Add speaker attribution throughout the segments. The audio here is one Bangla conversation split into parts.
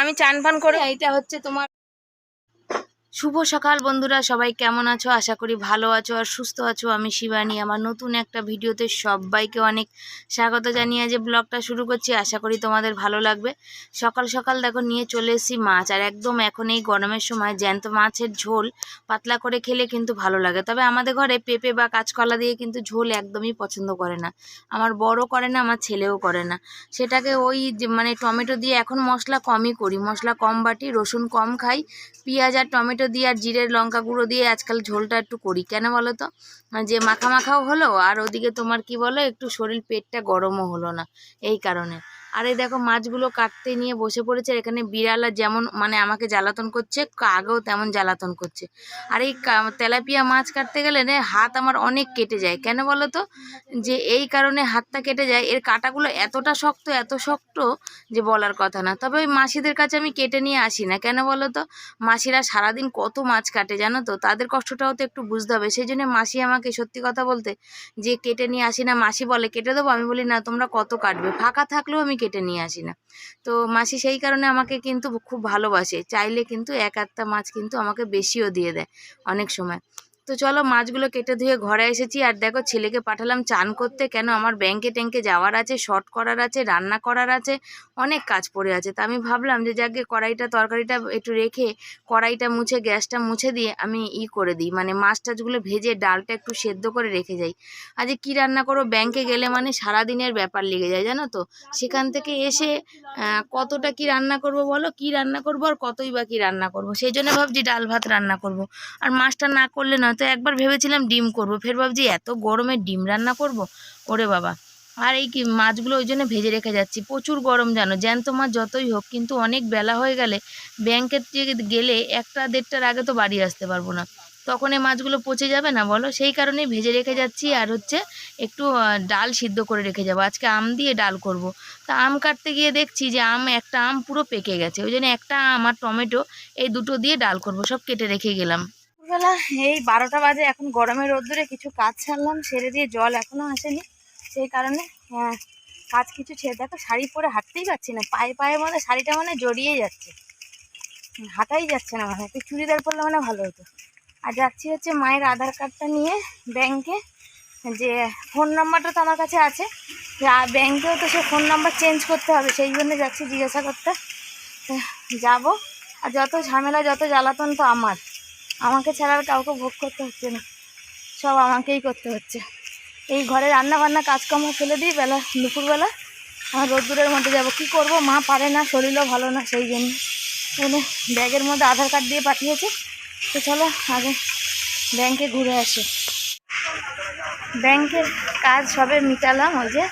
Speaker 1: আমি চান ফান করে এইটা হচ্ছে তোমার শুভ সকাল বন্ধুরা, সবাই কেমন আছো? আশা করি ভালো আছো আর সুস্থ আছো। আমি শিবানী, আমার নতুন একটা ভিডিওতে সবাইকে অনেক স্বাগত জানিয়ে যে ব্লগটা শুরু করছি। আশা করি তোমাদের ভালো লাগবে। সকাল সকাল দেখো, নিয়ে চলে এসেছি মাছ। আর একদম এখন এই গরমের সময় জ্যান্ত মাছের ঝোল পাতলা করে খেলে কিন্তু ভালো লাগে। তবে আমাদের ঘরে পেঁপে বা কাঁচকলা দিয়ে কিন্তু ঝোল একদমই পছন্দ করে না। আমার বড় করে না, আমার ছেলেও করে না। সেটাকে ওই মানে টমেটো দিয়ে এখন মশলা কমই করি। মশলা কম বাটি, রসুন কম খাই, পেঁয়াজ আর টমেটো দিয়ে আর জিরের লঙ্কা গুঁড়ো দিয়ে আজকাল ঝোলটা একটু করি। কেন বলো তো? মানে যে মাখা মাখাও হলো, আর ওদিকে তোমার কি বলো, একটু শরীর পেটটা গরমও হলো না, এই কারণে। আর এই দেখো মাছগুলো কাটতে নিয়ে বসে পড়েছে এখানে বিড়ালা যেমন মানে আমাকে জ্বালাতন করছে, আগেও তেমন জ্বালাতন করছে। আর এই তেলাপিয়া মাছ কাটতে গেলে হাত আমার অনেক কেটে যায়। কেন বলো তো? যে এই কারণে হাতটা কেটে যায়। এর কাটাগুলো এতটা শক্ত, এত শক্ত যে বলার কথা না। তবে ওই মাসিদের কাছে আমি কেটে নিয়ে আসি না। কেন বলো তো? মাসিরা সারাদিন কত মাছ কাটে জানো তো? তাদের কষ্টটাও তো একটু বুঝতে হবে। সেই জন্য মাসি আমাকে সত্যি কথা বলতে যে কেটে নিয়ে আসি না, মাসি বলে, কেটে দেবো? আমি বলি, না, তোমরা কত কাটবে? ফাঁকা থাকলেও আমি কেটে নিয়ে আসি না। তো মাসি সেই কারণে আমাকে কিন্তু খুব ভালোবাসে। চাইলে কিন্তু এক আধটা মাছ কিন্তু আমাকে বেশিও দিয়ে দেয় অনেক সময়। তো চলো মাছগুলো কেটে ধুয়ে ঘরে এসেছি। আর দেখো, ছেলেকে পাঠালাম চান করতে। কেন? আমার ব্যাংকে ট্যাঙ্কে যাওয়ার আছে শর্ট করার আছে, রান্না করার আছে, অনেক কাজ পড়ে আছে। তা আমি ভাবলাম যে যাকে কড়াইটা, তরকারিটা একটু রেখে কড়াইটা মুছে, গ্যাসটা মুছে দিয়ে আমি ই করে দিই। মানে মাছ টাছগুলো ভেজে ডালটা একটু সেদ্ধ করে রেখে যাই। আজ কী রান্না করব ব্যাংকে গেলে মানে সারাদিনের ব্যাপার লেগে যায়, জানো তো? সেখান থেকে এসে কতটা কি রান্না করব বলো? কি রান্না করব আর কতই বা কি রান্না করব? সেই জন্য ভাবছি ডাল ভাত রান্না করব। আর মাছটা না করলে নয় তো একবার ভেবেছিলাম ডিম করব। ফের ভাবছি, এত গরমে ডিম রান্না করব? ওরে বাবা। আর এই কি, মাছগুলো ওই জন্য ভেজে রেখে যাচ্ছি। প্রচুর গরম, জানো? জ্যান্ত মাছ যতই হোক, কিন্তু অনেক বেলা হয়ে গেলে ব্যাংকের গেলে একটা দেড়টার আগে তো বাড়ি আসতে পারব না। তখন এই মাছগুলো পচে যাবে না, বলো? সেই কারণেই ভেজে রেখে যাচ্ছি। আর হচ্ছে একটু ডাল সিদ্ধ করে রেখে যাব। আজকে আম দিয়ে ডাল করব। তা আম কাটতে গিয়ে দেখছি যে, আম, একটা আম পুরো পেকে গেছে। ওই জন্য একটা আম আর টমেটো এই দুটো দিয়ে ডাল করব। সব কেটে রেখে গেলাম। বেলা এই বারোটা বাজে এখন গরমের রোদ্দুরে কিছু কাজ ছাড়লাম সেরে দিয়ে জল এখনও আসেনি। সেই কারণে হ্যাঁ, কাজ কিছু ছেড়ে দেখো শাড়ি পরে হাঁটতেই পারছি না পায়ে পায়ে মধ্যে শাড়িটা মানে জড়িয়ে যাচ্ছে। হাঁটাই যাচ্ছে না মানে একটু চুড়িদার পরলে মানে ভালো হতো। আর যাচ্ছি হচ্ছে মায়ের আধার কার্ডটা নিয়ে ব্যাংকে যে ফোন নাম্বারটা তো আমার কাছে আছে। ব্যাংকেও তো সে ফোন নাম্বার চেঞ্জ করতে হবে সেই জন্য যাচ্ছি জিজ্ঞাসা করতে। যাব আর যত ঝামেলা যত জ্বালাতন তো আমার। আমাকে ছাড়া আর কাউকে ভোগ করতে হচ্ছে না। সব আমাকেই করতে হচ্ছে। এই ঘরে রান্না বান্না কাজকর্ম ফেলে দিই, বেলা, দুপুরবেলা আমার রোদ্দুরের মধ্যে যাব। কি করব? মা পারে না, শরীরও ভালো না সেই জন্য। মানে ব্যাগের মধ্যে আধার কার্ড দিয়ে পাঠিয়েছে। তো চলো আগে ব্যাংকে ঘুরে আসি। ব্যাংকের কাজ সবে মিটালাম, ওই যে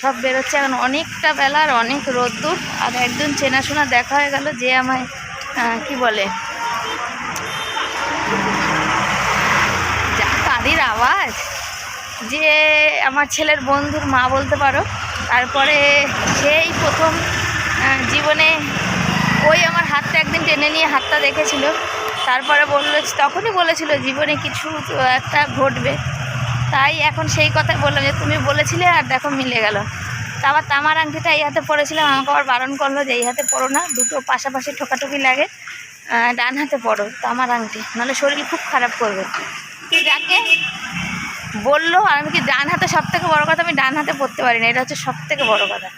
Speaker 1: সব বেরোচ্ছে। এখন অনেকটা বেলা আর অনেক রোদ্দুর। আর একজন চেনাশোনা দেখা হয়ে গেল, যে আমায় কি বলে আওয়াজ যে আমার ছেলের বন্ধুর মা বলতে পারো। তারপরে সেই প্রথম জীবনে ওই আমার হাতটা একদিন টেনে নিয়ে হাতটা দেখেছিল। তারপরে বলল, তখনই বলেছিল, জীবনে কিছু একটা ঘটবে। তাই এখন সেই কথাই বললাম যে, তুমি বলেছিলে আর দেখো মিলে গেল। তা আবার তামার আংটিটা এই হাতে পড়েছিলাম আমাকে আবার বারণ করল যে, এই হাতে পড়ো না, দুটো পাশাপাশি ঠোকাঠুকি লাগে ডান হাতে পড়ো তামার আংটি, নাহলে শরীর খুব খারাপ করবে। তো যাকে বলল, আর আমি কি ডান হাতে সব থেকে বড়ো কথা? আমি ডান হাতে পড়তে পারি না, এটা হচ্ছে সব থেকে বড়ো কথা।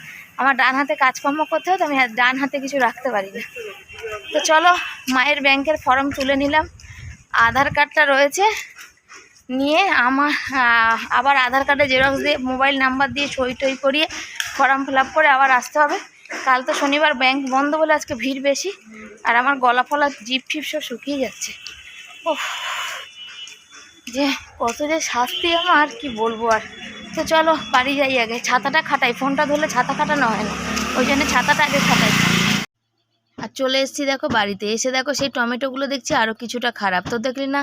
Speaker 1: আমার ডান হাতে কাজকর্ম করতে হয় তো আমি ডান হাতে কিছু রাখতে পারি না। তো চলো, মায়ের ব্যাংকের ফর্ম তুলে নিলাম। আধার কার্ডটা রয়েছে। নিয়ে আমার আবার আধার কার্ডে জেরক্স দিয়ে, মোবাইল নাম্বার দিয়ে সই টই করিয়ে ফর্ম ফিল করে আবার আসতে হবে। কাল তো শনিবার ব্যাংক বন্ধ বলে আজকে ভিড় বেশি, আর আমার গলা ফলা জিপ ফিপ সব শুকিয়ে যাচ্ছে। ওহ যে কত যে শাস্তি আমার, কি বলব আর? তো চলো বাড়ি যাই আগে। ছাতাটা খাটাই, ফোনটা ধরলে ছাতা খাটানো হয় না। ওই জন্য ছাতাটা আগে খাটাই। আর চলে এসেছি দেখো বাড়িতে। এসে দেখো সেই টমেটোগুলো দেখছি আরও কিছুটা খারাপ। তো দেখলি না,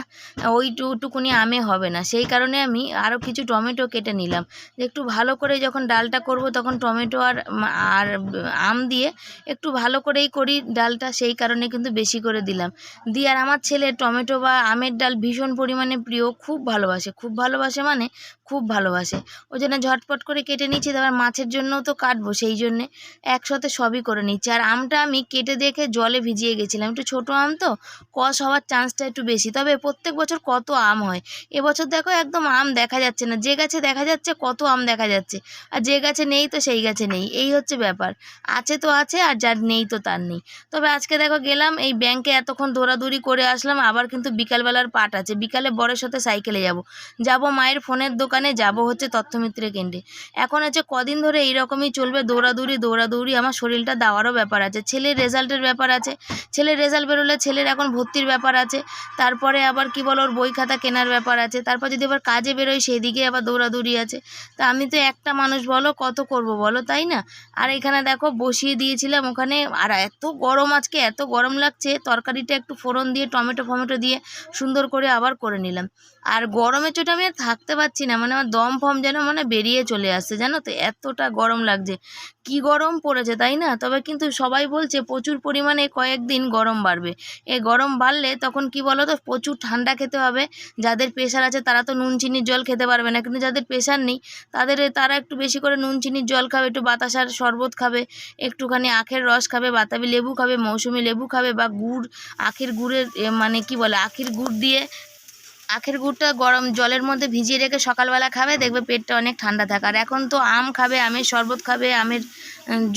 Speaker 1: ওই টুকুনি আমে হবে না। সেই কারণে আমি আরও কিছু টমেটো কেটে নিলাম। একটু ভালো করে যখন ডালটা করব তখন টমেটো আর আর আম দিয়ে একটু ভালো করেই করি ডালটা। সেই কারণে কিন্তু বেশি করে দিলাম। দিয়ে আর আমার ছেলে টমেটো বা আমের ডাল ভীষণ পরিমাণে প্রিয়। খুব ভালোবাসে। খুব ভালোবাসে মানে খুব ভালোবাসে। ওই জন্য ঝটপট করে কেটে নিচ্ছি, তারপর মাছের জন্যও তো কাটবো সেই জন্যে। একসাথে সবই করে নিচ্ছি। আর আমটা আমি কেটে দেখে জলে ভিজিয়ে গেছিলাম। একটু ছোটো আম তো, কষ হওয়ার চান্সটা একটু বেশি। তবে প্রত্যেক বছর কত আম হয়? এবছর দেখো একদম আম দেখা যাচ্ছে না। যে গাছে দেখা যাচ্ছে, কত আম দেখা যাচ্ছে। আর যে গাছে নেই তো সেই গাছে নেই। এই হচ্ছে ব্যাপার। আছে তো আছে, আর যার নেই তো তার নেই। তবে আজকে দেখো গেলাম, এই ব্যাংকে এতক্ষণ দৌড়াদৌড়ি করে আসলাম। আবার কিন্তু বিকালবেলার পাট আছে। বিকালে বরের সাথে সাইকেলে যাব। যাব মায়ের ফোনের দোকানে। যাব হচ্ছে তথ্যমিত্রে কেন্দ্রে। এখন আছে কদিন ধরে এইরকমই চলবে, দৌড়াদৌড়ি দৌড়াদৌড়ি। আমার শরীরটা দেওয়ারও ব্যাপার আছে। ছেলের রেজাল্টের ব্যাপার আছে। ছেলের রেজাল্ট বেরোলে ছেলের এখন ভর্তির ব্যাপার আছে। তারপরে আবার কি বলো ওর বই খাতা কেনার ব্যাপার আছে। তারপর যদি আবার কাজে বেরোয় সেই দিকে আবার দৌড়াদৌড়ি আছে। তা আমি তো একটা মানুষ বলো, কত করব বলো, তাই না? আর এখানে দেখো বসিয়ে দিয়েছিলাম ওখানে। আর এত গরম আজকে, এত গরম লাগছে। তরকারিটা একটু ফোড়ন দিয়ে, টমেটো, ফমেটো দিয়ে সুন্দর করে আবার করে নিলাম। আর গরমের চোটে আমি আর থাকতে পারছি না। মানে আমার দম ফম যেন মানে বেরিয়ে চলে আসছে জানো তো? এতটা গরম লাগছে। কি গরম পড়েছে তাই না? তবে কিন্তু সবাই বলছে প্রচুর পরিমাণে কয়েকদিন গরম বাড়বে। এই গরম বাড়লে তখন কি বলো তো প্রচুর ঠান্ডা খেতে হবে। যাদের প্রেশার আছে তারা তো নুন চিনির জল খেতে পারবে না। কিন্তু যাদের প্রেশার নেই তাদের তারা একটু বেশি করে নুন চিনির জল খাবে একটু বাতাসার শরবত খাবে একটুখানি আখের রস খাবে বাতাবি লেবু খাবে মৌসুমি লেবু খাবে বা গুড় আখের গুড়ের এ, মানে কি বলে? আখের গুড় দিয়ে আখের গুড়টা গরম জলের মধ্যে ভিজিয়ে রেখে সকালবেলা খাবে, দেখবে পেটটা অনেক ঠান্ডা থাকে। আর এখন তো আম খাবে, আমের শরবত খাবে, আমের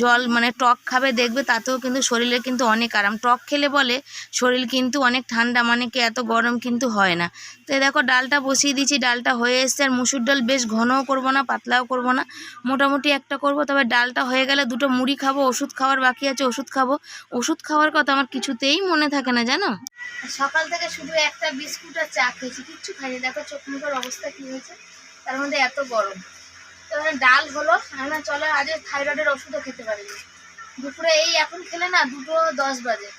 Speaker 1: জল মানে টক খাবে, দেখবে তাতেও কিন্তু শরীরে কিন্তু অনেক আরাম। টক খেলে বলে শরীর কিন্তু অনেক ঠান্ডা মানে কি এত গরম কিন্তু হয় না। তো দেখো ডালটা বসিয়ে দিয়েছি, ডালটা হয়ে এসছে। আর মুসুর ডাল বেশ ঘনও করব না, পাতলাও করব না। মোটামুটি একটা করব, তবে ডালটা হয়ে গেলে দুটো মুড়ি খাব, ওষুধ খাওয়ার বাকি আছে, ওষুধ খাব। ওষুধ খাওয়ার কথা আমার কিছুতেই মনে থাকে না, জানো? সকাল থেকে শুধু একটা বিস্কুট আর চা খেয়েছি, কিচ্ছু খাইনি। দেখো চোখ মুখের অবস্থা কি হয়েছে? তার মধ্যে এত গরম। তো ডাল হলো না, চলো আজ থাইরয়েডের ওষুধও খেতে পারিনি। দুপুরে এই এখন খেলে না, দুটো দশ বাজে।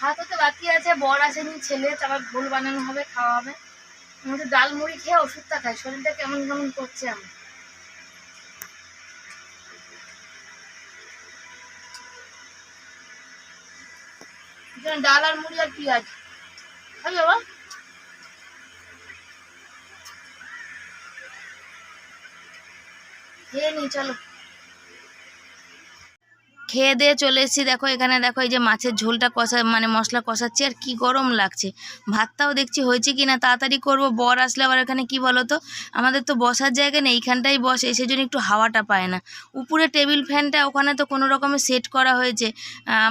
Speaker 1: ভাত হতে বাকি আছে, বর আসেনি ছেলে তারপর ভুল বানানো হবে, খাওয়া হবে। আমি ডাল মুড়ি খেয়ে ওষুধটা খাই, শরীরটা কেমন কেমন করছে আমার? ডাল আর মুড়ি আর পেঁয়াজ। খাবি বাবা খেয়ে নি, চলো। খেয়ে দিয়ে চলে এসেছি। দেখো, এখানে দেখো, এই যে মাছের ঝোলটা কষা মানে মশলা কষাচ্ছি আর কি গরম লাগছে। ভাতটাও দেখছি হয়েছে কি না তাড়াতাড়ি করব। বর আসলে আবার এখানে কি বলো তো আমাদের তো বসার জায়গা নেই, এইখানটাই বসে, সেই জন্য একটু হাওয়াটা পায় না। উপরে টেবিল ফ্যানটা ওখানে তো কোনো রকমের সেট করা হয়েছে।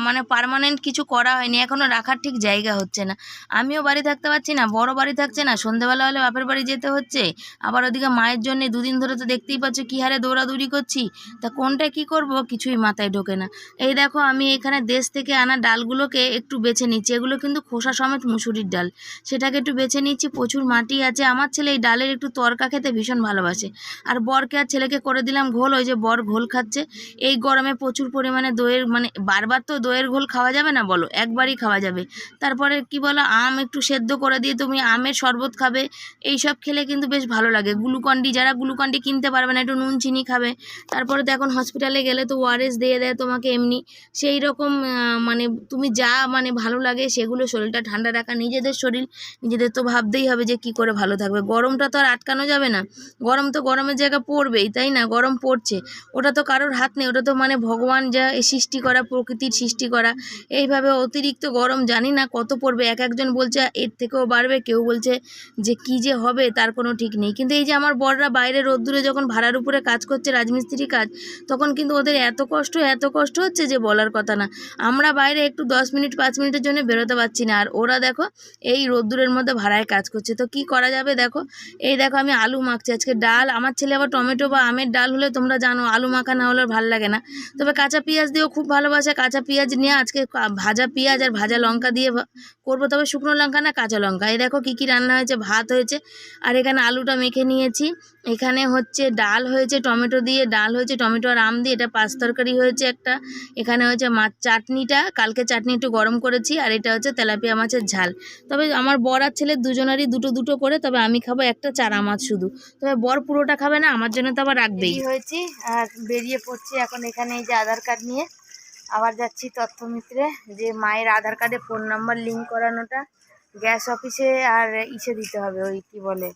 Speaker 1: মানে পার্মানেন্ট কিছু করা হয়নি এখনও রাখার ঠিক জায়গা হচ্ছে না। আমিও বাড়ি থাকতে পারছি না, বড় বাড়ি থাকছে না, সন্ধেবেলা হলে বাপের বাড়ি যেতে হচ্ছে। আবার ওদিকে মায়ের জন্য দুদিন ধরে তো দেখতেই পাচ্ছ কী হারে দৌড়াদৌড়ি করছি। তা কোনটা কি করব? কিছুই মাথায় ঢোকে না। এই দেখো আমি এখানে দেশ থেকে আনা ডালগুলোকে একটু বেছে নিচ্ছি। এগুলো কিন্তু খোসা সমেত মুসুরির ডাল। সেটাকে একটু বেছে নিচ্ছি, প্রচুর মাটি আছে। আমার ছেলে এই ডালের একটু তরকা খেতে ভীষণ ভালোবাসে। আর বরকে আর ছেলেকে করে দিলাম ঘোল, ওই যে বর ঘোল খাচ্ছে। এই গরমে প্রচুর পরিমাণে দইয়ের মানে বারবার তো দইয়ের ঘোল খাওয়া যাবে না বলো? একবারই খাওয়া যাবে। তারপরে কি বলো, আম একটু সেদ্ধ করে দিয়ে তুমি আমের শরবত খাবে। এই সব খেলে কিন্তু বেশ ভালো লাগে। গ্লুকন্ডি, যারা গ্লুকন্ডি কিনতে পারবে না, একটু নুন, চিনি খাবে। তারপরে তো এখন হসপিটালে গেলে তো ওআরএস দিয়ে দেয় তোমাকে। এমনি সেই রকম মানে তুমি যা মানে ভালো লাগে সেগুলো শরীরটা ঠান্ডা রাখা। নিজেদের শরীর, নিজেদের তো ভাবতেই হবে যে কি করে ভালো থাকবে। গরমটা তো আর আটকানো যাবে না। গরম তো গরমের জায়গা পড়বেই, তাই না? গরম পড়ছে। ওটা তো কারোর হাত নেই, ওটা তো মানে ভগবান যা সৃষ্টি করা, প্রকৃতির সৃষ্টি করা। এইভাবে অতিরিক্ত গরম জানি না কত পড়বে। এক একজন বলছে এর থেকেও বাড়বে, কেউ বলছে যে কি যে হবে তার কোনো ঠিক নেই। কিন্তু এই যে আমার বড়রা বাইরে রোদ্দুরে যখন ভাড়ার উপরে কাজ করছে রাজমিস্ত্রি কাজ, তখন কিন্তু ওদের এত কষ্ট এত কষ্ট হচ্ছে যে বলার কথা না। আমরা বাইরে একটু দশ মিনিট, পাঁচ মিনিটের জন্য বেরোতে পারছি না। আর ওরা দেখো, এই রোদ্দুরের মধ্যে ভাড়ায় কাজ করছে। তো কি করা যাবে দেখো? এই দেখো, আমি আলু মাখছি। আজকে ডাল, আমার ছেলে আবার টমেটো বা আমের ডাল হলে তোমরা জানো, আলু মাখা না হলে ভালো লাগে না। তবে কাঁচা পেঁয়াজ দিয়েও খুব ভালোবাসে। কাঁচা পেঁয়াজ নিয়ে আজকে ভাজা পেঁয়াজ আর ভাজা লঙ্কা দিয়ে করব, তবে শুকনো লঙ্কা না কাঁচা লঙ্কা। এই দেখো কী কী রান্না হয়েছে, ভাত হয়েছে, আর এখানে আলুটা মেখে নিয়েছি। এখানে হচ্ছে ডাল হয়েছে, টমেটো দিয়ে ডাল হয়েছে, টমেটো আর আম দিয়ে, এটা পাঁচ তরকারি হয়েছে একটা। এখানে হচ্ছে মাছ চাটনিটা, কালকে চাটনি একটু গরম করেছি, আর এটা হচ্ছে তেলাপিয়া মাছের ঝাল। তবে আমার বর আর ছেলে দুজনেরই দুটো দুটো করে, তবে আমি খাব একটা চারা মাছ শুধু। তবে বর পুরোটা খাবে না, আমার জন্য তো আবার রাখবেই। হয়েছি, আর বেরিয়ে পড়ছি এখন এখানে এই যে আধার কার্ড নিয়ে। আবার যাচ্ছি তথ্যমিত্রে যে মায়ের আধার কার্ডে ফোন নাম্বার লিঙ্ক করানোটা গ্যাস অফিসে আর ইসে দিতে হবে ওই কি বলে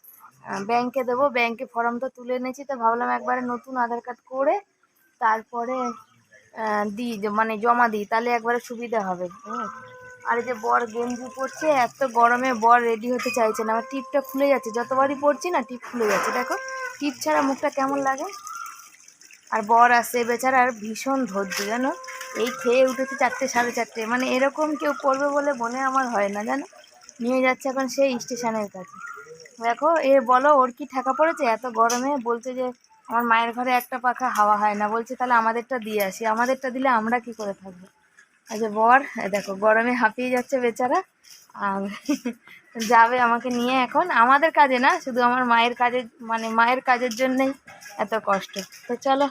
Speaker 1: ব্যাংকে দেবো। ব্যাংকে ফর্ম তো তুলে এনেছি তো ভাবলাম একবারে নতুন আধার কার্ড করে তারপরে দিই মানে জমা দিই, তাহলে একবারে সুবিধা হবে। আর যে বর গেঞ্জি পরছে, এত গরমে বর রেডি হতে চাইছে না। আমার টিপটা খুলে যাচ্ছে। যতবারই পরছি না, টিপ খুলে যাচ্ছে। দেখো, টিপ ছাড়া মুখটা কেমন লাগে? আর বর আসছে বেচারার ভীষণ ধৈর্য, জানো? এই খেয়ে উঠেছে চারটে, সাড়ে চারটে। মানে এরকম কেউ করবে বলে মনে আমার হয় না, জানো? নিয়ে যাচ্ছে এখন সেই স্টেশনের কাছে। দেখো, এ বলো, ওর কি ঠেকা পড়েছে? এত গরমে বলছে যে, আমার মায়ের ঘরে একটা পাখা হাওয়া হয় না। বলছে, তাহলে আমাদেরটা দিয়ে আসি। আমাদেরটা দিলে আমরা কি করে থাকব? আচ্ছা বর দেখো, গরমে হাঁপিয়ে যাচ্ছে বেচারা। আর যাবে আমাকে নিয়ে এখন। আমাদের কাজে না, শুধু আমার মায়ের কাজে মানে মায়ের কাজের জন্যেই এত কষ্ট। তো চলো।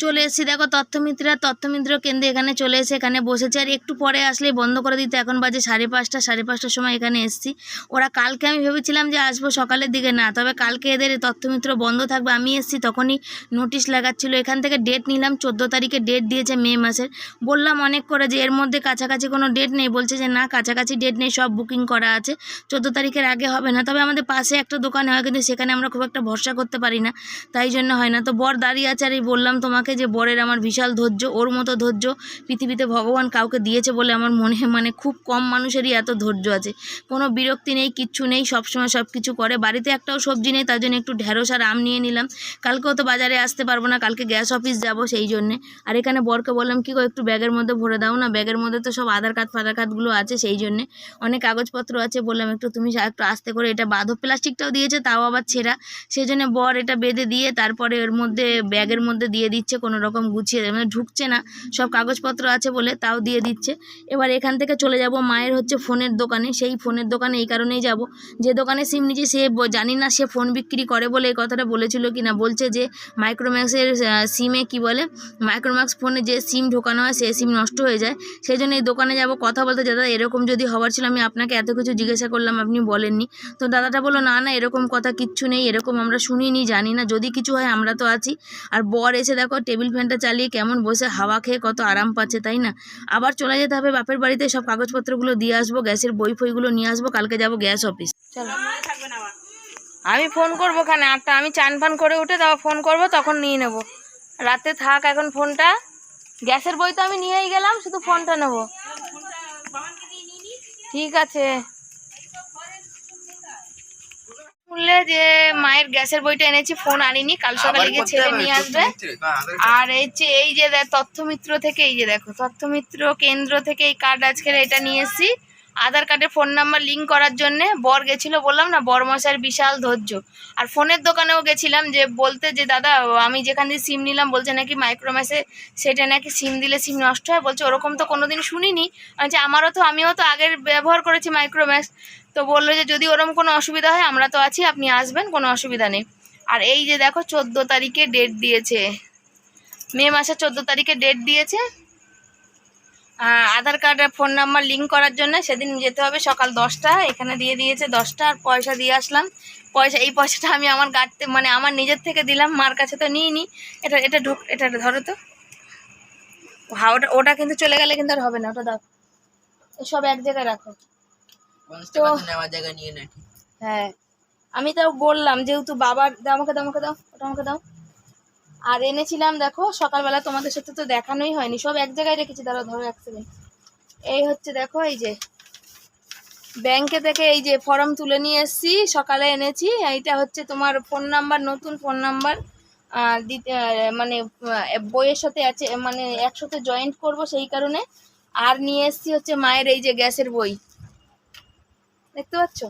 Speaker 1: চলে এসেছি। দেখো তথ্যমিত্রা, তথ্যমিত্র কেন্দ্রে এখানে চলে এসে এখানে বসেছে। আর একটু পরে আসলেই বন্ধ করে দিতে। এখন বাজে সাড়ে পাঁচটা, সাড়ে পাঁচটার সময় এখানে এসেছি। ওরা কালকে আমি ভেবেছিলাম যে আসব সকালের দিকে। না, তবে কালকে এদের তথ্যমিত্র বন্ধ থাকবে। আমি এসেছি তখনই নোটিশ লাগাচ্ছিল। এখান থেকে ডেট নিলাম। চোদ্দ তারিখে ডেট দিয়েছে মে মাসের। বললাম অনেক করে যে এর মধ্যে কাছাকাছি কোনো ডেট নেই। বলছে যে না, কাছাকাছি ডেট নেই, সব বুকিং করা আছে। চোদ্দ তারিখের আগে হবে না। তবে আমাদের পাশে একটা দোকান হয়, কিন্তু সেখানে আমরা খুব একটা ভরসা করতে পারি না। তাই জন্য হয় না। তো বর দাঁড়িয়ে আছে আর এই বললাম তোমাকে যে বরের আমার বিশাল ধৈর্য, ওর মতো ধৈর্য পৃথিবীতে ভগবান কাউকে দিয়েছে বলে আমার মনে মানে খুব কম মানুষেরই এত ধৈর্য আছে। কোনো বিরক্তি নেই, কিচ্ছু নেই, সবসময় সব কিছু করে। বাড়িতে একটাও সবজি নেই, তার জন্য একটু ঢেঁড়স আর আম নিয়ে নিলাম। কালকেও তো বাজারে আসতে পারব না, কালকে গ্যাস অফিস যাব সেই জন্যে। আর এখানে বরকে বললাম, কি একটু ব্যাগের মধ্যে ভরে দাও না, ব্যাগের মধ্যে তো সব আধার কার্ড, ফাধার কার্ডগুলো আছে সেই জন্যে। অনেক কাগজপত্র আছে, বললাম, একটু তুমি একটু আস্তে করে এটা বাঁধো। প্লাস্টিকটাও দিয়েছে, তাও আবার ছেঁড়া। সেই জন্য বর এটা বেঁধে দিয়ে তারপরে এর মধ্যে, ব্যাগের মধ্যে দিয়ে দিচ্ছে। কোনো রকম গুছিয়ে। মানে ঢুকছে না, সব কাগজপত্র আছে বলে তাও দিয়ে দিচ্ছে। এবার এখান থেকে চলে যাব মায়ের হচ্ছে ফোনের দোকানে, সেই ফোনের দোকানে এই কারণেই যাব। যে দোকানে সিম নিচ্ছে সে জানি না সে ফোন বিক্রি করে বলে এই কথাটা বলেছিল কি না বলছে যে মাইক্রোম্যাক্সের সিমে কি বলে মাইক্রোম্যাক্স ফোনে যে সিম ঢোকানো হয় সেই সিম নষ্ট হয়ে যায়। সেই জন্য এই দোকানে যাব, কথা বলতে, দাদা এরকম যদি হওয়ার ছিল, আমি আপনাকে এত কিছু জিজ্ঞাসা করলাম, আপনি বলেননি। তো দাদাটা বলল, না না, এরকম কথা কিচ্ছু নেই, এরকম আমরা শুনিনি, জানি না, যদি কিছু হয় আমরা তো আছি। আর বর এসে দেখো টেবিল ফ্যানটা চালিয়ে কেমন বসে হাওয়া খেয়ে কত আরাম পাচ্ছে, তাই না? আবার চলে যেতে হবে বাপের বাড়িতে, সব কাগজপত্রগুলো দিয়ে আসব, গ্যাসের বই ফইগুলো নিয়ে আসব, কালকে যাব গ্যাস অফিস। চলো। আমি ফোন করব খানে আটটা, আমি চান ফান করে উঠে তারপর ফোন করব, তখন নিয়ে নেব। রাতে থাক এখন ফোনটা। গ্যাসের বই তো আমি নিয়েই গেলাম, শুধু ফোনটা নেব। ঠিক আছে। শুনলে যে মায়ের গ্যাসের বইটা এনেছি ফোন আনিনি কাল সকালে গিয়ে ছেলে নিয়ে আসবে। আর এই যে এই যে তথ্যমিত্র থেকে এই যে দেখো তথ্যমিত্র কেন্দ্র থেকে এই কার্ড আজকের এটা নিয়ে এসেছি। আধার কার্ডের ফোন নাম্বার লিঙ্ক করার জন্য বর গেছিল বললাম না বর মশাইয়ের বিশাল ধৈর্য। আর ফোনের দোকানেও গেছিলাম যে বলতে যে দাদা আমি যেখান দিয়ে সিম নিলাম বলছে নাকি মাইক্রোম্যাসে সেটা নাকি সিম দিলে সিম নষ্ট হয়? বলছে ওরকম তো কোনোদিন শুনিনি। বলছি, আমারও তো আমিও তো আগের ব্যবহার করেছি মাইক্রোম্যাক্স তো বলল যে যদি ওরকম কোনো অসুবিধা হয়, আমরা তো আছি, আপনি আসবেন, কোনো অসুবিধা নেই। আর এই যে দেখো, চোদ্দ তারিখে ডেট দিয়েছে। মে মাসের চোদ্দ তারিখে ডেট দিয়েছে। আধার কার্ড আর ফোন নাম্বার লিঙ্ক করার জন্য সেদিন যেতে হবে সকাল দশটা, এখানে দিয়ে দিয়েছে দশটা, আর পয়সা দিয়ে আসলাম। পয়সা, এই পয়সাটা আমি আমার গাড়িতে মানে আমার নিজের থেকে দিলাম, মার কাছে তো নিই নি এটা এটা ঢুক, এটা ধরো তো। হ্যাঁ ওটা ওটা কিন্তু চলে গেলে কিন্তু আর হবে না, ওটা দাও। সব এক জায়গায় রাখো। তো
Speaker 2: নেওয়ার জায়গা নিয়ে নেয়।
Speaker 1: হ্যাঁ আমি তাও বললাম যেহেতু বাবার দাও আমাকে দাও আমাকে দাও ওটা আমাকে দাও। আর এনেছিলাম দেখো সকালবেলা তোমাদের সাথে তো দেখানোই হয়নি সব এক জায়গায় রেখেছি দাঁড়াও ধরো এক সেকেন্ড এই হচ্ছে দেখো এই যে ব্যাংকে থেকে এই যে ফর্ম তুলে নিয়ে এসেছি সকালে এনেছি এইটা হচ্ছে তোমার ফোন নাম্বার নতুন ফোন নাম্বার দিতে মানে বইয়ের সাথে আছে মানে একসাথে জয়েন্ট করব সেই কারণে। আর নিয়ে এসেছি হচ্ছে মায়ের এই যে গ্যাসের বই। দেখতে পাচ্ছ?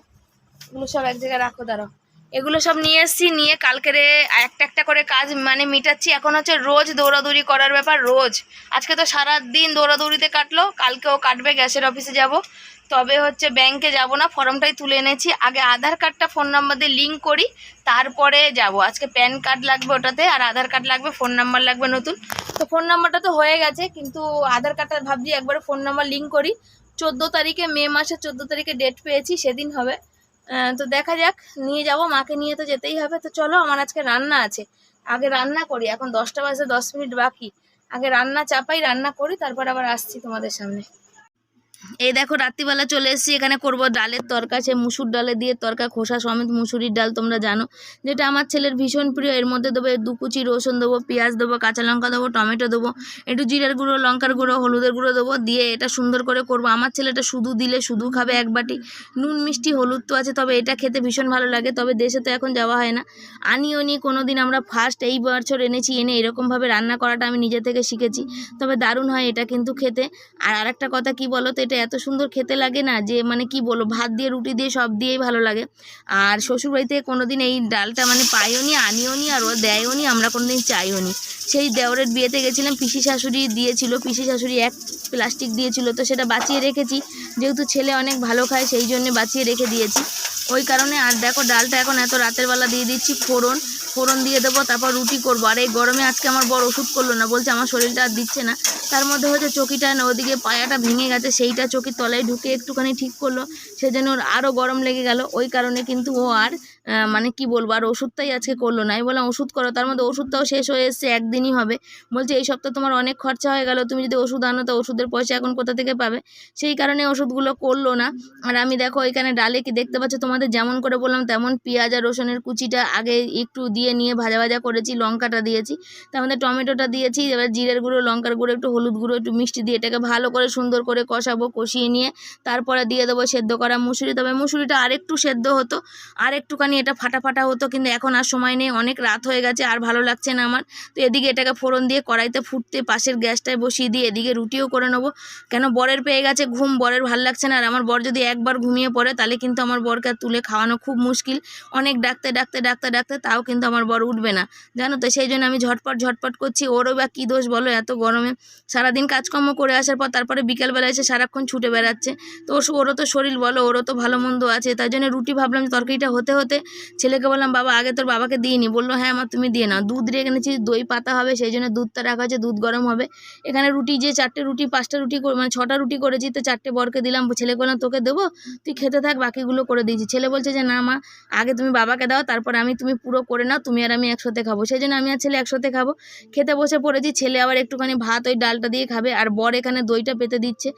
Speaker 1: এগুলো সব এক জায়গায় রাখো, দাঁড়াও। এগুলো সব নিয়ে এসেছি, নিয়ে কালকেরে একটা একটা করে কাজ মানে মিটাচ্ছি। এখন হচ্ছে রোজ দৌড়াদৌড়ি করার ব্যাপার, রোজ। আজকে তো সারা দিন দৌড়াদৌড়িতে কাটলো, কালকেও কাটবে, গ্যাসের অফিসে যাব। তবে হচ্ছে ব্যাংকে যাব না, ফর্মটাই তুলে এনেছি। আগে আধার কার্ডটা ফোন নাম্বার দিয়ে লিঙ্ক করি, তারপরে যাব। আজকে প্যান কার্ড লাগবে ওটাতে, আর আধার কার্ড লাগবে ফোন নাম্বার লাগবে নতুন। তো ফোন নাম্বারটা তো হয়ে গেছে, কিন্তু আধার কার্ডটা ভাবছি একবারে ফোন নাম্বার লিঙ্ক করি। চোদ্দ তারিখে, মে মাসের চোদ্দ তারিখে ডেট পেয়েছি, সেদিন হবে। তো দেখা যাক, নিয়ে যাব, মাকে নিয়ে তো যেতেই হবে। তো চলো, আমার আজকে রান্না আছে। আগে রান্না করি, এখন দশটা বাজে, দশ মিনিট বাকি। আগে রান্না চাপাই, রান্না করি, তারপর আবার আসছি তোমাদের সামনে। এই দেখো, রাত্রিবেলা চলে এসেছি, এখানে করব ডালের তরকা সে মুসুর ডালে দিয়ে তরকা, খোসা সমেত মুসুরির ডাল তোমরা জানো। যেটা আমার ছেলের ভীষণ প্রিয়, এর মধ্যে দেবো দু কুচি রসুন দেবো, পেঁয়াজ দেবো, কাঁচা লঙ্কা দেবো, টমেটো দেবো, একটু জিরের গুঁড়ো, লঙ্কার গুঁড়ো, হলুদের গুঁড়ো দেবো, দিয়ে এটা সুন্দর করে করব। আমার ছেলেটা শুধু দিলে শুধু খাবে এক বাটি। নুন, মিষ্টি, হলুদ তো আছে, তবে এটা খেতে ভীষণ ভালো লাগে, তবে দেশে তো এখন যাওয়া হয় না। আনিও নি কোনো দিন আমরা ফার্স্ট এই বছর এনেছি, এনে এরকমভাবে রান্না করাটা আমি নিজে থেকে শিখেছি, তবে দারুণ হয় এটা কিন্তু খেতে। আর আরেকটা কথা কি বলো তো এটা এত সুন্দর খেতে লাগে না যে মানে কি বলো ভাত দিয়ে, রুটি দিয়ে, সব দিয়েই ভালো লাগে। আর শ্বশুরবাড়িতে কোনো দিন এই ডালটা মানে পাইও নি, আনিও নি, আর ও দেয়ও নি, আমরা কোনো দিন চাইও নি। সেই দেওরের বিয়েতে গেছিলাম, পিসি শাশুড়ি দিয়েছিল, পিসি শাশুড়ি এক প্লাস্টিক দিয়েছিল, তো সেটা বাঁচিয়ে রেখেছি। যেহেতু ছেলে অনেক ভালো খায়, সেই জন্য বাঁচিয়ে রেখে দিয়েছি। ওই কারণে আর দেখো, ডালটা এখন এত রাতের বেলা দিয়ে দিচ্ছি, ফোড়ন ফোড়ন দিয়ে দেবো, তারপর রুটি করব। আর এই গরমে আজকে আমার বড় ওষুধ করল না, বলছে আমার শরীরটা আর দিচ্ছে না। তার মধ্যে হয়তো চকিটা ওদিকে পায়াটা ভেঙে গেছে, সেইটা চকির তলায় ঢুকে একটুখানি ঠিক করল। সেজন্য ওর আরও গরম লেগে গেল, ওই কারণে কিন্তু ও আর মানে কি বলব, আর ওষুধটাই আজকে করল না। আমি বললাম, ওষুধ করো। তার মধ্যে ওষুধটাও শেষ হয়ে এসছে, একদিনই হবে। বলছে, এই সপ্তাহ তোমার অনেক খরচা হয়ে গেল। তুমি যদি ওষুধ আনো, তো ওষুধের পয়সা এখন কোথা থেকে পাবে? সেই কারণে ওষুধগুলো করল না। আর আমি দেখো, এখানে ডালে কি দেখতে পাচ্ছ? তোমাদের যেমন করে বললাম, তেমন পেঁয়াজ আর রসুনের কুচিটা আগে একটু দিয়ে নিয়ে ভাজা ভাজা করেছি, লঙ্কাটা দিয়েছি। তার মধ্যে টমেটোটা দিয়েছি, এবার জিরের গুঁড়ো, লঙ্কার গুঁড়ো, একটু হলুদ গুঁড়ো, একটু মিষ্টি দিয়ে এটাকে ভালো করে সুন্দর করে কষাবো, কষিয়ে নিয়ে। তারপরে দিয়ে দেবো সেদ্ধ করা মুসুরি। তবে মুসুরিটা আরেকটু সেদ্ধ হতো আর একটুখানি এটা ফাটা ফাটা হতো, কিন্তু এখন আর সময় নেই। অনেক রাত হয়ে গেছে, আর ভালো লাগছে না আমার। তো এদিকে এটাকে ফোড়ন দিয়ে কড়াইতে ফুটতে পাশের গ্যাসটায় বসিয়ে দিয়ে এদিকে রুটিও করে নেব। কেন বরের পেয়ে গেছে ঘুম, বরের ভালো লাগছে না। আর আমার বর যদি একবার ঘুমিয়ে পড়ে, তাহলে কিন্তু আমার বরকে তুলে খাওয়ানো খুব মুশকিল। অনেক ডাকতে ডাকতে ডাকতে ডাকতে তাও কিন্তু আমার বর উঠবে না। জানো তো, সেই জন্য আমি ঝটপট ঝটপট করছি। ওরও বা কী দোষ বলো, এত গরমে। সারাদিন কাজকর্ম করে আসার পর তারপরে বিকেলবেলা এসে সারাক্ষণ ছুটে বেড়াচ্ছে। তো ওর ওরও তো শরীর বলো, ওরও তো ভালো মন্দ আছে। তাই জন্য রুটি ভাবলাম তরকারিটা হতে হতে ছেলেকে বললাম, বাবা, আগে তোর বাবাকে দিইনি। বলল হ্যাঁ আমার তুমি দিয়ে নাও। দুধ রেখে এনেছি দই পাতা হবে, সেই জন্য দুধটা রাখা আছে দুধ গরম হবে। এখানে রুটি, যে চারটে রুটি, পাঁচটা রুটি মানে ছটা রুটি করেছি, তো চারটে বরকে দিলাম। ছেলেকে বললাম, তোকে দেবো? তুই খেতে থাক, বাকিগুলো করে দিয়েছি। ছেলে বলছে যে, না মা, আগে তুমি বাবাকে দাও, তারপর আমি, তুমি পুরো করে নাও, তুমি আর আমি একসাথে খাব। সেই জন্য আমি আর ছেলে একসাথে খাব। খেতে বসে পড়েছি, ছেলে আবার একটুখানি ভাত ওই ডালটা দিয়ে খাবে, আর বর এখানে দইটা পেতে দিচ্ছে।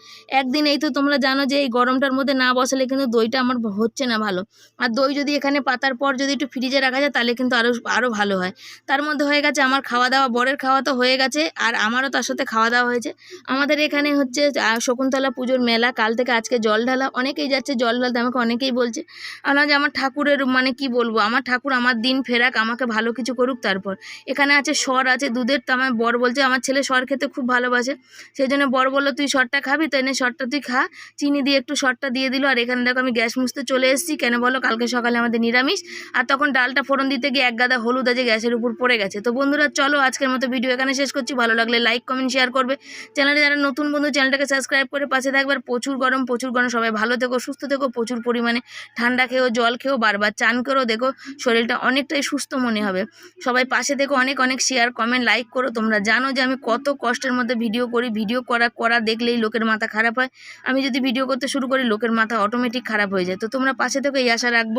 Speaker 1: একদিন এই তো তোমরা জানো যে, এই গরমটার মধ্যে না বসালে কিন্তু দইটা আমার হচ্ছে না ভালো। আর দই যদি এখানে পাতার পর যদি একটু ফ্রিজে রাখা যায়, তাহলে কিন্তু আরও আরও ভালো হয়। তার মধ্যে হয়ে গেছে আমার খাওয়া দাওয়া, বরের খাওয়া তো হয়ে গেছে, আর আমারও তার সাথে খাওয়া দাওয়া হয়েছে। আমাদের এখানে হচ্ছে শকুন্তলা পুজোর মেলা, কাল থেকে আজকে জল ঢালা, অনেকেই যাচ্ছে জল ঢালতে, আমাকে অনেকেই বলছে আমরা যে আমার ঠাকুরের মানে কি বলব, আমার ঠাকুর আমার দিন ফেরাক, আমাকে ভালো কিছু করুক তারপর। এখানে আছে সর আছে দুধের তো আমার বর বলছে, আমার ছেলে সর খেতে খুব ভালোবাসে সেই জন্য বর বলল, তুই সরটা খাবি? তাই না সরটা তুই খা। চিনি দিয়ে একটু সরটা দিয়ে দিল, আর এখানে দেখো আমি গ্যাস মুছতে চলে এসেছি। কেন বলো? কালকে সকালে আমাদের নিরামিষ, আর তখন ডালটা ফোড়ন দিতে গিয়ে এক গাদা হলুদ আছে গ্যাসের উপর পড়ে গেছে। তো বন্ধুরা, চলো আজকের মতো ভিডিও এখানে শেষ করছি। ভালো লাগলে লাইক কমেন্ট শেয়ার করবে। চ্যানেলে যারা নতুন বন্ধু চ্যানেলটাকে সাবস্ক্রাইব করে পাশে থাকবে। আর প্রচুর গরম প্রচুর গরম। সবাই ভালো থেকো, সুস্থ থেকো, প্রচুর পরিমাণে ঠান্ডা খেয়েও, জল খেও বারবার চান করো, দেখো শরীরটা অনেকটাই সুস্থ মনে হবে। সবাই পাশে থেকো, অনেক অনেক শেয়ার কমেন্ট লাইক করো। তোমরা জানো যে আমি কত কষ্টের মধ্যে ভিডিও করি। ভিডিও করা করা দেখলেই লোকের মাথা খারাপ হয়। আমি যদি ভিডিও করতে শুরু করি, লোকের মাথা অটোমেটিক খারাপ হয়ে যায়। তো তোমরা পাশে থেকে, এই আশা রাখব।